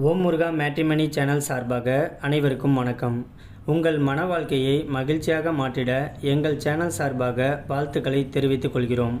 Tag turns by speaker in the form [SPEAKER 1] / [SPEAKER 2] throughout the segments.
[SPEAKER 1] ஓம் முருகா matrimony channel சார்பாக அனைவருக்கும் வணக்கம். உங்கள் மன வாழ்க்கையை மகிழ்ச்சியாக மாற்றிட எங்கள் சேனல் சார்பாக வாழ்த்துக்களை தெரிவித்துக் கொள்கிறோம்.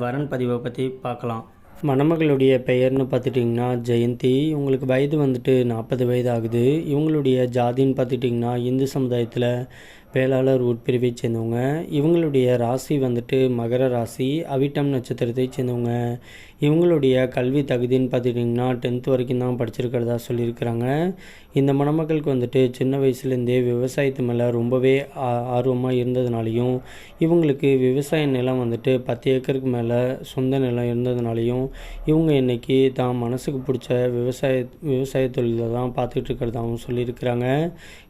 [SPEAKER 1] வரன் பதிவை பற்றி பார்க்கலாம். மணமகளுடைய பெயர்னு பார்த்துட்டிங்கன்னா ஜெயந்தி இவங்களுக்கு வயது வந்துட்டு நாற்பது வயது ஆகுது. இவங்களுடைய ஜாதின்னு பார்த்துட்டிங்கன்னா இந்து சமுதாயத்தில் வேளாளர் உட்பிரிவை சேர்ந்தவங்க. இவங்களுடைய ராசி வந்துட்டு மகர ராசி அவிட்டம் நட்சத்திரத்தை சேர்ந்தவங்க. இவங்களுடைய கல்வி தகுதின்னு பார்த்துட்டிங்கன்னா டென்த் வரைக்கும் தான் படிச்சிருக்கிறதா சொல்லியிருக்கிறாங்க. இந்த மணமக்களுக்கு வந்துட்டு சின்ன வயசுலேருந்தே விவசாயத்து மேலே ரொம்பவே ஆர்வமாக இருந்ததுனாலையும் இவங்களுக்கு விவசாய நிலம் வந்துட்டு பத்து ஏக்கருக்கு மேலே சொந்த நிலம் இருந்ததுனாலையும் இவங்க இன்றைக்கி தான் மனசுக்கு பிடிச்ச விவசாய விவசாய தொழிலை தான் பார்த்துக்கிட்டு இருக்கிறதாகவும் சொல்லியிருக்கிறாங்க.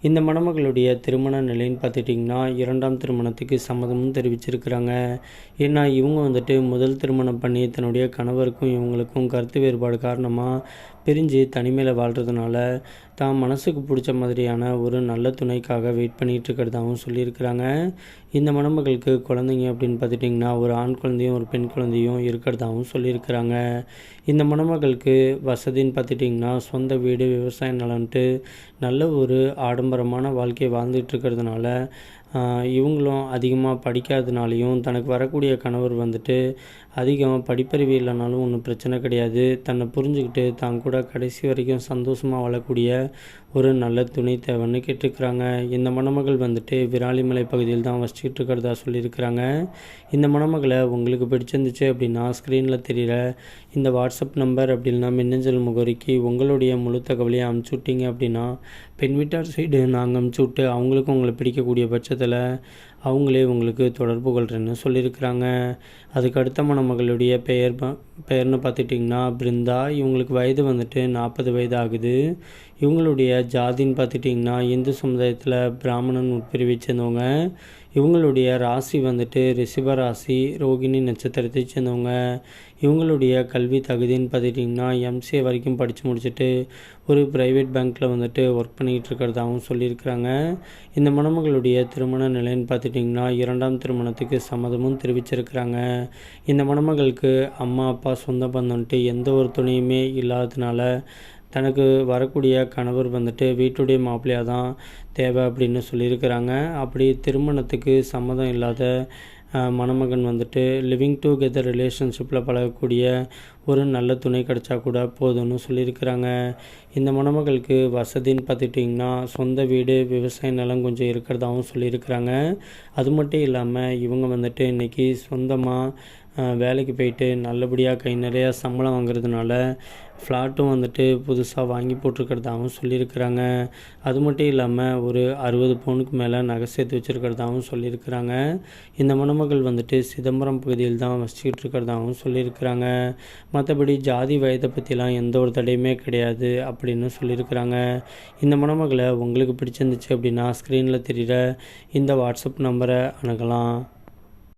[SPEAKER 1] இந்த மணமகளுடைய திருமண நிலைன்னு பார்த்துட்டிங்கன்னா இரண்டாம் திருமணத்துக்கு சம்மதமும் தெரிவிச்சிருக்கிறாங்க. ஏன்னா இவங்க வந்துட்டு முதல் திருமணம் பண்ணி தன்னுடைய கணவருக்கும் இவங்களுக்கும் கருத்து வேறுபாடு காரணமாக பிரிஞ்சு தனிமையில் வாழ்கிறதுனால தான் மனசுக்கு பிடிச்ச மாதிரியான ஒரு நல்ல துணைக்காக வெயிட் பண்ணிகிட்டு இருக்கிறதாகவும் சொல்லியிருக்கிறாங்க. இந்த மணமகளுக்கு குழந்தைங்க அப்படின்னு பார்த்துட்டிங்கன்னா ஒரு ஆண் குழந்தையும் ஒரு பெண் குழந்தையும் இருக்கிறதாகவும் சொல்லியிருக்கிறாங்க. இந்த மணமகளுக்கு வசதின்னு பார்த்துட்டிங்கன்னா சொந்த வீடு விவசாய நலன்ட்டு நல்ல ஒரு ஆடம்பரமான வாழ்க்கையை வாழ்ந்துட்டு இருக்கிறதுனால இவங்களும் அதிகமாக படிக்காதனாலையும் தனக்கு வரக்கூடிய கணவர் வந்துட்டு அதிகம் படிப்பறிவு இல்லைனாலும் ஒன்றும் பிரச்சனை கிடையாது. தன்னை புரிஞ்சுக்கிட்டு தான் கூட கடைசி வரைக்கும் சந்தோஷமாக வாழக்கூடிய ஒரு நல்ல துணை தேவைன்னு கேட்டிருக்கிறாங்க. இந்த மணமகள் வந்துட்டு விராலிமலை பகுதியில் தான் வசிச்சுட்டு இருக்கிறதா சொல்லியிருக்கிறாங்க. இந்த மணமகளை உங்களுக்கு பிடிச்சிருந்துச்சு அப்படின்னா ஸ்க்ரீனில் தெரிகிற இந்த வாட்ஸ்அப் நம்பர் அப்படின்னா மின்னஞ்சல் முகவரிக்கு உங்களுடைய முழு தகவலையும் அமுச்சு விட்டீங்க அப்படின்னா பெண் வீட்டார் சைடு நாங்கள் அமுச்சு விட்டு அவங்களுக்கும் உங்களை பிடிக்கக்கூடிய பட்சத்தில் அவங்களே உங்களுக்கு தொடர்பு கொள்கிறேன்னு சொல்லியிருக்கிறாங்க. அதுக்கு அடுத்த மணமகளுடைய பெயர் பெயர்னு பார்த்துட்டிங்கன்னா பிருந்தா. இவங்களுக்கு வயது வந்துட்டு நாற்பது வயது ஆகுது இவங்களுடைய ஜாதின்னு பார்த்துட்டிங்கன்னா இந்து சமுதாயத்தில் பிராமணன் உட்பிரிவை சேர்ந்தவங்க. இவங்களுடைய ராசி வந்துட்டு ரிஷிப ராசி ரோகிணி நட்சத்திரத்தை சேர்ந்தவங்க. இவங்களுடைய கல்வி தகுதின்னு பார்த்துட்டிங்கன்னா எம்சிஏ வரைக்கும் படித்து முடிச்சுட்டு ஒரு ப்ரைவேட் பேங்க்கில் வந்துட்டு ஒர்க் பண்ணிக்கிட்டு இருக்கிறதாகவும் சொல்லியிருக்கிறாங்க. இந்த மணமகளுடைய திருமண நிலைன்னு பார்த்துட்டிங்கன்னா இரண்டாம் திருமணத்துக்கு சம்மதமும் தெரிவிச்சிருக்கிறாங்க. இந்த மணமகளுக்கு அம்மா அப்பா சொந்த பந்தம்ன்ட்டு எந்த ஒரு துணையுமே இல்லாததுனால தனக்கு வரக்கூடிய கணவர் வந்துட்டு வீட்டுடைய மாப்பிள்ளையாக தான் தேவை அப்படின்னு சொல்லியிருக்கிறாங்க. அப்படி திருமணத்துக்கு சம்மதம் இல்லாத மணமகன் வந்துட்டு லிவிங் டுகெதர் ரிலேஷன்ஷிப்பில் பழகக்கூடிய ஒரு நல்ல துணை கிடச்சா கூட போதும்னு சொல்லியிருக்கிறாங்க. இந்த மணமகளுக்கு வசதின்னு பார்த்துட்டிங்கன்னா சொந்த வீடு விவசாய நிலம் கொஞ்சம் இருக்கிறதாகவும் சொல்லியிருக்கிறாங்க. அது மட்டும் இல்லாமல் இவங்க வந்துட்டு இன்றைக்கி சொந்தமாக வேலைக்கு போயிட்டு நல்லபடியாக கை நிறையா சம்பளம் வாங்குறதுனால ஃப்ளாட்டும் வந்துட்டு புதுசாக வாங்கி போட்டிருக்கிறதாகவும் சொல்லியிருக்கிறாங்க. அது மட்டும் இல்லாமல் ஒரு அறுபது பவுனுக்கு மேலே நகை சேர்த்து வச்சுருக்கிறதாகவும் சொல்லியிருக்கிறாங்க. இந்த மணமகள் வந்துட்டு சிதம்பரம் பகுதியில் தான் வசிச்சுக்கிட்டு இருக்கிறதாகவும் சொல்லியிருக்கிறாங்க. மற்றபடி ஜாதி வயதை பற்றிலாம் எந்த ஒரு தடையுமே கிடையாது அப்படின்னு சொல்லியிருக்கிறாங்க. இந்த மணமகளை உங்களுக்கு பிடிச்சிருந்துச்சு அப்படின்னா ஸ்க்ரீனில் தெரிகிற இந்த வாட்ஸ்அப் நம்பரை அணுகலாம்.